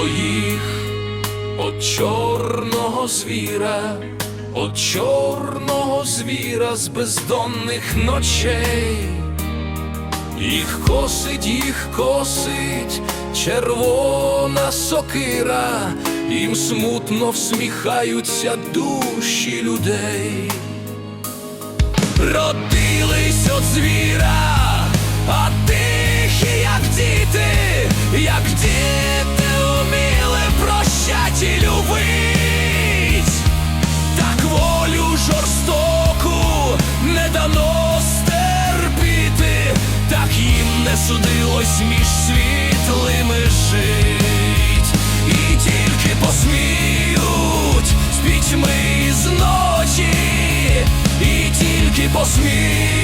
П'ять от чорного звіра, от чорного звіра з бездонних ночей. Їх косить, їх косить червона сокира, їм смутно всміхаються душі людей. Родились от звіра, а тихі, як діти, судилось між світлими жить, і тільки посміють з пітьми з ночі, і тільки посміють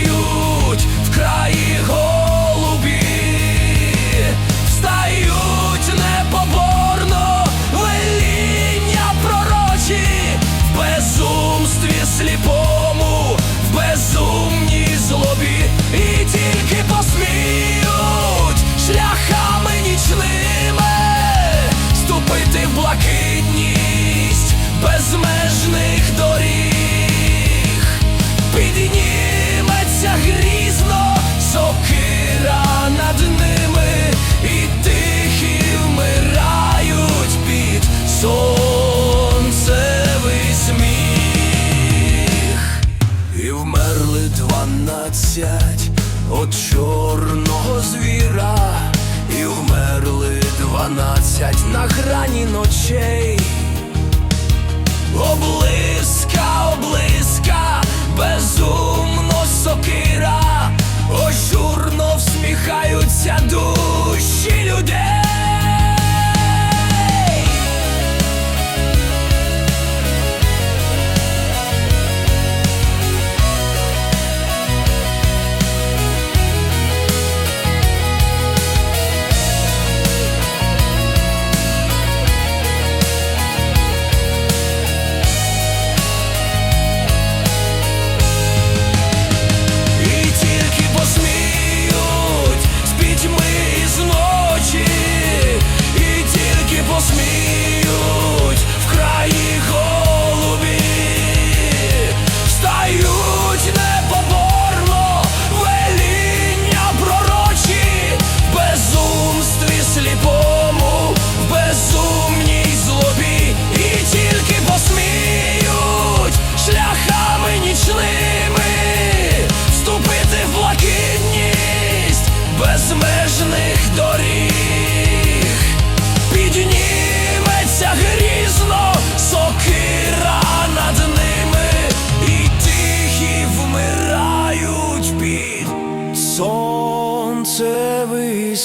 дванадцять от чорного звіра, і вмерли дванадцять на грані ночей. Облиска, облиска,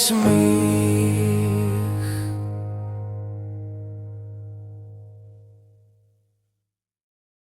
to me.